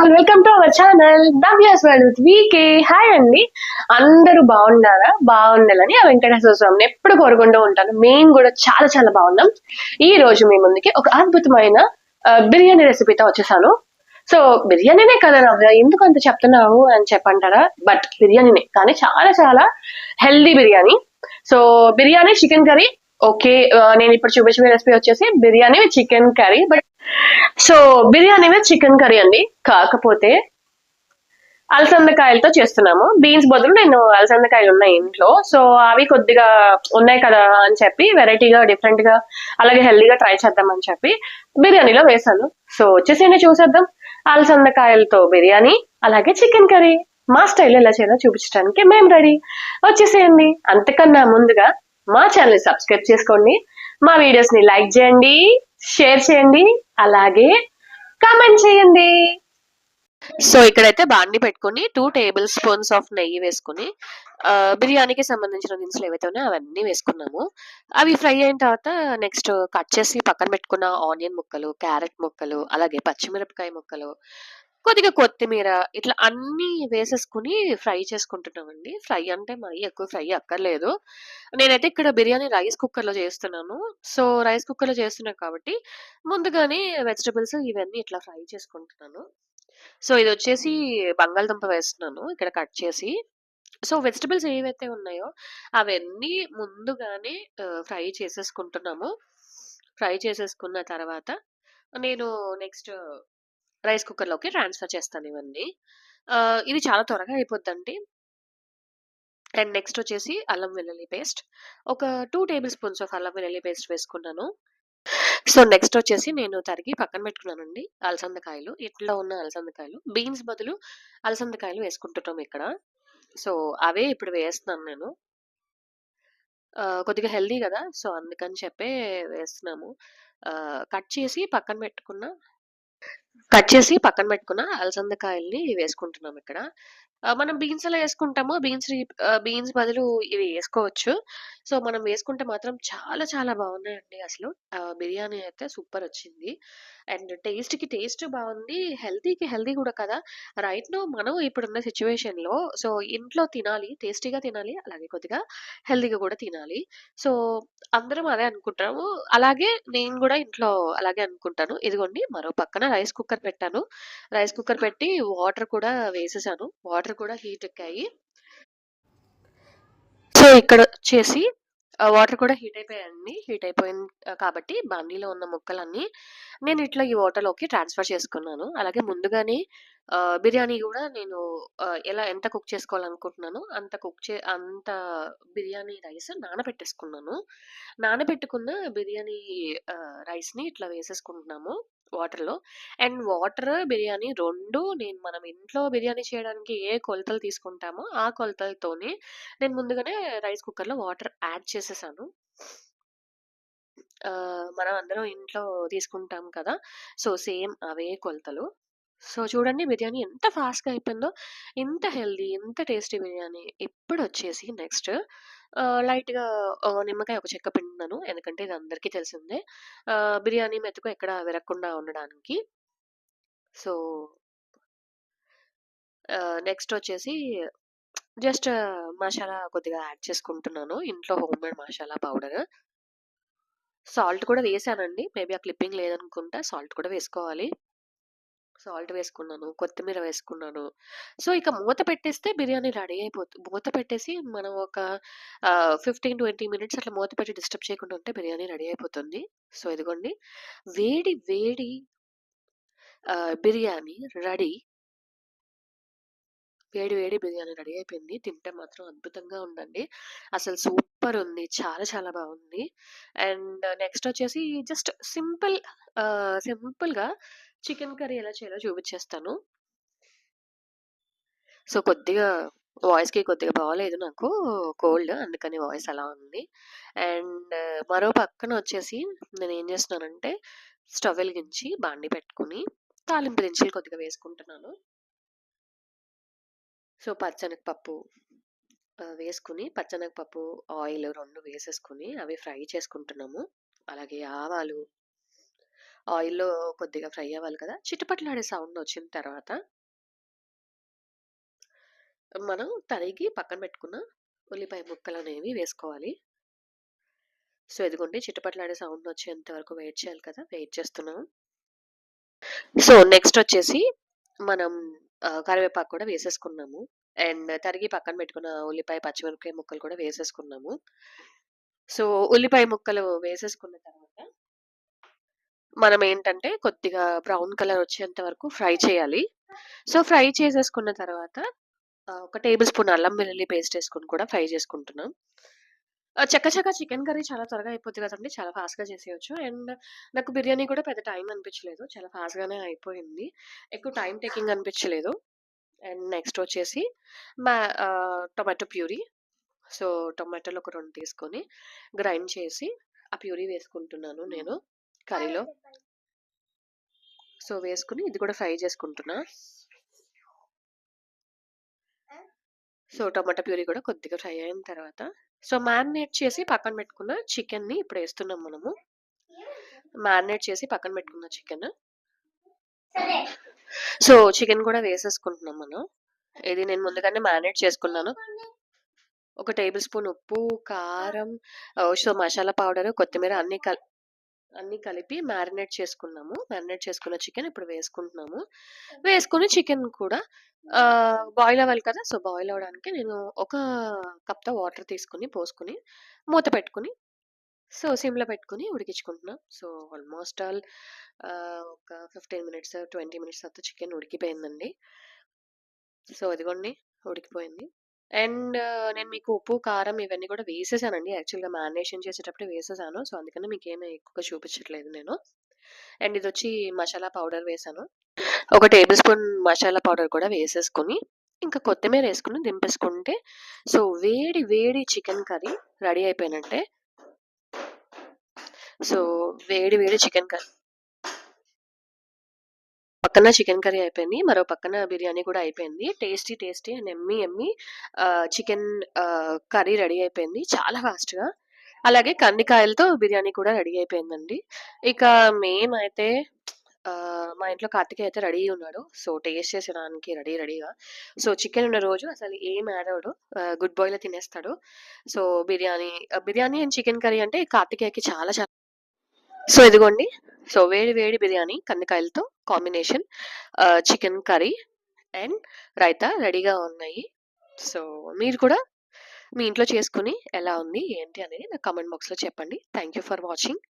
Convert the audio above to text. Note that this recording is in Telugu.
Welcome to our channel Navya's world with VK hi అండి అందరూ బాగున్నారా? బాగుండాలని ఆ వెంకటేశ్వర స్వామిని ఎప్పుడు కోరుకుంటూ ఉంటాను. మేము కూడా చాలా చాలా బాగున్నాం. ఈ రోజు మీ ముందుకి ఒక అద్భుతమైన బిర్యానీ రెసిపీతో వచ్చేసాను. సో బిర్యానీనే కదా నవ్య? ఎందుకు అంత చెప్తున్నావు అని చెప్పంటారా? బట్ బిర్యానీనే. కానీ చాలా చాలా healthy biryani. So biryani chicken curry. Okay నేను ఇప్పుడు చూపించిన రెసిపీ వచ్చేసి biryani chicken curry. But so biryani మీద చికెన్ కర్రీ అండి. కాకపోతే అలసందకాయలతో చేస్తున్నాము. బీన్స్ బదులు నేను అలసందకాయలు ఉన్నాయి ఇంట్లో. సో అవి కొద్దిగా ఉన్నాయి కదా అని చెప్పి వెరైటీగా డిఫరెంట్గా అలాగే హెల్దీగా ట్రై చేద్దాం అని చెప్పి బిర్యానీలో వేసాను సో వచ్చేసేయండి చూసేద్దాం. అలసందకాయలతో బిర్యానీ అలాగే చికెన్ కర్రీ. మా స్టైల్ ఎలా చేయాలో చూపించడానికి మేము రెడీ. వచ్చేసేయండి. అంతకన్నా ముందుగా మా ఛానల్ సబ్స్క్రైబ్ చేసుకోండి. మా వీడియోస్ని లైక్ చేయండి. షేర్ చేయండి అలాగే కామెంట్ చేయండి. సో ఇక్కడైతే బాండి పెట్టుకొని టూ టేబుల్ స్పూన్స్ ఆఫ్ నెయ్యి వేసుకుని బిర్యానీకి సంబంధించిన దినుసులు ఏవైతే ఉన్నాయో అవన్నీ వేసుకున్నాము. అవి ఫ్రై అయిన తర్వాత నెక్స్ట్ కట్ చేసి పక్కన పెట్టుకున్న ఆనియన్ ముక్కలు క్యారెట్ ముక్కలు అలాగే పచ్చిమిరపకాయ ముక్కలు కొద్దిగా కొత్తిమీర ఇట్లా అన్ని వేసేసుకుని ఫ్రై చేసుకుంటున్నామండి. ఫ్రై అంటే మరీ ఎక్కువ ఫ్రై అక్కర్లేదు. నేనైతే ఇక్కడ బిర్యానీ రైస్ కుక్కర్లో చేస్తున్నాను. సో రైస్ కుక్కర్లో చేస్తున్నాను కాబట్టి ముందుగానే వెజిటబుల్స్ ఇవన్నీ ఇట్లా ఫ్రై చేసుకుంటున్నాను. సో ఇది వచ్చేసి బంగాళదుంప వేస్తున్నాను ఇక్కడ కట్ చేసి. సో వెజిటబుల్స్ ఏవైతే ఉన్నాయో అవన్నీ ముందుగానే ఫ్రై చేసేసుకుంటున్నాము. ఫ్రై చేసేసుకున్న తర్వాత నేను నెక్స్ట్ రైస్ కుక్కర్లోకి ట్రాన్స్ఫర్ చేస్తాను ఇవన్నీ. ఇది చాలా త్వరగా అయిపోద్దండి. అండ్ నెక్స్ట్ వచ్చేసి అల్లం వెల్లుల్లి పేస్ట్. ఒక టూ టేబుల్ స్పూన్స్ ఆఫ్ అల్లం వెల్లుల్లి పేస్ట్ వేసుకున్నాను. సో నెక్స్ట్ వచ్చేసి నేను తరిగి పక్కన పెట్టుకున్నానండి అలసందకాయలు. ఇట్లా ఉన్న అలసందకాయలు. బీన్స్ బదులు అలసందకాయలు వేసుకుంటున్నాం ఇక్కడ. సో అవే ఇప్పుడు వేస్తున్నాను నేను. కొద్దిగా హెల్దీ కదా! సో అందుకని చెప్పే వేస్తున్నాము. కట్ చేసి పక్కన పెట్టుకున్న కట్ చేసి పక్కన పెట్టుకున్న అలసందకాయల్ని వేసుకుంటున్నాం ఇక్కడ. మనం బీన్స్ ఎలా వేసుకుంటామో. బీన్స్ బీన్స్ బదులు ఇవి వేసుకోవచ్చు. సో మనం వేసుకుంటే మాత్రం చాలా చాలా బాగున్నాయండి అసలు. బిర్యానీ అయితే సూపర్ వచ్చింది. అండ్ టేస్ట్కి టేస్ట్ బాగుంది. హెల్తీకి హెల్తీ కూడా కదా. రైట్ నో మనం ఇప్పుడున్న సిచ్యువేషన్లో సో ఇంట్లో తినాలి టేస్టీగా తినాలి అలాగే కొద్దిగా హెల్తీగా కూడా తినాలి. సో అందరం అదే అనుకుంటాము. అలాగే నేను కూడా ఇంట్లో అలాగే అనుకుంటాను. ఇదిగోండి మరో పక్కన రైస్ కుక్కర్ పెట్టాను. రైస్ కుక్కర్ పెట్టి వాటర్ కూడా వేసేసాను. వాటర్ కూడా హీట్ ఎక్కాయి. సో ఇక్కడ వచ్చేసి వాటర్ కూడా హీట్ అయిపోయాయండి హీట్ అయిపోయింది కాబట్టి బాండీలో ఉన్న ముక్కలన్నీ నేను ఇట్లా ఈ వాటర్లోకి ట్రాన్స్ఫర్ చేసుకున్నాను. అలాగే ముందుగానే బిర్యానీ కూడా నేను ఎలా ఎంత కుక్ చేసుకోవాలనుకుంటున్నాను అంత కుక్ చే అంత బిర్యానీ రైస్ నానబెట్టేసుకున్నాను. నానబెట్టుకున్న బిర్యానీ రైస్ని ఇట్లా వేసేసుకుంటున్నాము. వాటర్లో. అండ్ వాటర్ బిర్యానీ రెండు నేను మనం ఇంట్లో బిర్యానీ చేయడానికి ఏ కొలతలు తీసుకుంటామో ఆ కొలతలతోనే నేను ముందుగానే రైస్ కుక్కర్లో వాటర్ యాడ్ చేసేసాను. మనం అందరం ఇంట్లో తీసుకుంటాం కదా! సో సేమ్ అవే కొలతలు. సో చూడండి బిర్యానీ ఎంత ఫాస్ట్గా అయిపోయిందో ఎంత హెల్దీ ఎంత టేస్టీ బిర్యానీ ఇప్పుడు వచ్చేసి నెక్స్ట్ లైట్గా నిమ్మకాయ ఒక చెక్క పిండున్నాను ఎందుకంటే ఇది అందరికీ తెలిసిందే. బిర్యానీ మెతుకు ఎక్కడ విరగకుండా ఉండడానికి. సో నెక్స్ట్ వచ్చేసి జస్ట్ మసాలా కొద్దిగా యాడ్ చేసుకుంటున్నాను. ఇంట్లో home made masala powder. Salt కూడా వేసానండి. మేబీ ఆ క్లిప్పింగ్ లేదనుకుంటా సాల్ట్ కూడా వేసుకోవాలి. సాల్ట్ వేసుకున్నాను కొత్తిమీర వేసుకున్నాను. సో ఇక మూత పెట్టేస్తే బిర్యానీ రెడీ అయిపోతుంది మూత పెట్టేసి మనం ఒక ఫిఫ్టీన్ ట్వంటీ మినిట్స్ అట్లా మూత పెట్టి డిస్టర్బ్ చేయకుండా ఉంటే బిర్యానీ రెడీ అయిపోతుంది. సో ఇదిగోండి. వేడి వేడి బిర్యానీ రెడీ. వేడి వేడి బిర్యానీ రెడీ అయిపోయింది. తింటే మాత్రం అద్భుతంగా ఉందండి. అసలు సూపర్ ఉంది. చాలా చాలా బాగుంది. అండ్ నెక్స్ట్ వచ్చేసి జస్ట్ సింపుల్ సింపుల్గా చికెన్ కర్రీ ఎలా చేయాలో చూపించేస్తాను. సో కొద్దిగా వాయిస్కి కొద్దిగా బాగాలేదు నాకు కోల్డ్ అందుకని వాయిస్ అలా ఉంది. అండ్ మరో పక్కన వచ్చేసి నేను ఏం చేస్తున్నానంటే స్టవ్ వెలిగించి బాండి పెట్టుకుని తాలింపు దినుసులు కొద్దిగా వేసుకుంటున్నాను. సో పచ్చనగపప్పు వేసుకుని పచ్చనగపప్పు ఆయిల్ రెండు వేసేసుకుని అవి ఫ్రై చేసుకుంటున్నాము. అలాగే ఆవాలు ఆయిల్‌లో కొద్దిగా ఫ్రై అవ్వాలి కదా! చిట్టుపట్లాడే సౌండ్ వచ్చిన తర్వాత మనం తరిగి పక్కన పెట్టుకున్న ఉల్లిపాయ ముక్కలు అనేవి వేసుకోవాలి. సో, ఇదిగోండి చిట్టుపట్లాడే సౌండ్ వచ్చేంత వరకు వెయిట్ చేయాలి కదా! వెయిట్ చేస్తున్నాం సో, నెక్స్ట్ వచ్చేసి మనం కరివేపాకు కూడా వేసేసుకున్నాము. అండ్ తరిగి పక్కన పెట్టుకున్న ఉల్లిపాయ, పచ్చిమిరపకాయ ముక్కలు కూడా వేసేసుకున్నాము. సో, ఉల్లిపాయ ముక్కలు వేసేసుకున్న తర్వాత మనం ఏంటంటే కొద్దిగా బ్రౌన్ కలర్ వచ్చేంత వరకు ఫ్రై చేయాలి. సో, ఫ్రై చేసేసుకున్న తర్వాత ఒక టేబుల్ స్పూన్ అల్లం వెల్లుల్లి పేస్ట్ వేసుకుని కూడా ఫ్రై చేసుకుంటున్నాం. ఆహ్, చకచకా చికెన్ కర్రీ చాలా త్వరగా అయిపోద్ది కదండీ! చాలా ఫాస్ట్‌గా చేసేయొచ్చు. అండ్ నాకు బిర్యానీ కూడా పెద్ద టైం అనిపించలేదు. చాలా ఫాస్ట్‌గానే అయిపోయింది. ఎక్కువ టైం టేకింగ్ అనిపించలేదు. అండ్ నెక్స్ట్ వచ్చేసి మా టొమాటో ప్యూరీ. సో, టొమాటోలు ఒక రెండు తీసుకొని గ్రైండ్ చేసి ఆ ప్యూరీ వేసుకుంటున్నాను నేను కర్రీలో. సో, వేసుకొని ఇది కూడా ఫ్రై చేసుకుంటున్నా. సో, టొమాటో ప్యూరీ కూడా కొద్దిగా ఫ్రై అయిన తర్వాత సో, మ్యారినేట్ చేసి పక్కన పెట్టుకున్న చికెన్‌ని ఇప్పుడు ఏస్తున్నాం మనము. మ్యారినేట్ చేసి పక్కన పెట్టుకున్న చికెన్. సో, చికెన్ కూడా వేసేసుకుంటున్నాం మనం. ఇది నేను ముందుగానే మ్యారినేట్ చేసుకున్నాను. ఒక టేబుల్ స్పూన్ ఉప్పు, కారం సో, మసాలా పౌడర్, కొత్తిమీర అన్నీ కల్ అన్నీ కలిపి మ్యారినేట్ చేసుకున్నాము. మ్యారినేట్ చేసుకున్న చికెన్ ఇప్పుడు వేసుకుంటున్నాము. వేసుకొని చికెన్ కూడా బాయిల్ అవ్వాలి కదా! సో, బాయిల్ అవ్వడానికి నేను ఒక కప్‌తో వాటర్ తీసుకొని, పోసుకొని, మూత పెట్టుకొని, సో, సిమ్‌లో పెట్టుకొని ఉడికించుకుంటున్నాం. సో, ఆల్మోస్ట్ ఆల్ ఒక 15 మినిట్స్, 20 మినిట్స్ తర్వాత చికెన్ ఉడికిపోయిందండి. సో, ఇదిగోండి ఉడికిపోయింది. అండ్ నేను మీకు ఉప్పు, కారం ఇవన్నీ కూడా వేసేసానండి. యాక్చువల్‌గా మ్యారినేషన్ చేసేటప్పుడే వేసేసాను. సో, అందుకని మీకేమి ఎక్కువగా చూపించట్లేదు నేను. అండ్ ఇదొచ్చి మసాలా పౌడర్ వేశాను. ఒక టేబుల్ స్పూన్ మసాలా పౌడర్ కూడా వేసేసుకొని, ఇంకా కొత్తిమీర ఏసుకొని దింపేసుకుంటే సో, వేడి వేడి చికెన్ కర్రీ రెడీ అయిపోయినట్టే. సో, వేడి వేడి చికెన్ కర్రీ పక్కన చికెన్ కర్రీ అయిపోయింది. మరో పక్కన బిర్యానీ కూడా అయిపోయింది. Tasty tasty and yummy yummy chicken curry ready అయిపోయింది. చాలా ఫాస్ట్‌గా. అలాగే కందికాయలతో బిర్యానీ కూడా రెడీ అయిపోయిందండి. ఇక మేమైతే మా ఇంట్లో కార్తికేయ అయితే రెడీ ఉన్నాడు. సో, టేస్ట్ చేసేదానికి రెడీ రెడీగా. సో, చికెన్ ఉన్న రోజు అసలు ఏం ఆడాడు గుడ్ బాయ్లో తినేస్తాడు. So, biryani biryani and chicken curry అంటే కార్తికేయకి చాలా చాలా సో, ఇదిగోండి. సో, వేడి వేడి biryani కందికాయలతో combination chicken curry and raita రెడీగా ఉన్నాయి. సో, మీరు కూడా మీ ఇంట్లో చేసుకుని ఎలా ఉంది, ఏంటి అనేది నాకు కామెంట్ బాక్స్‌లో చెప్పండి. Thank you for watching.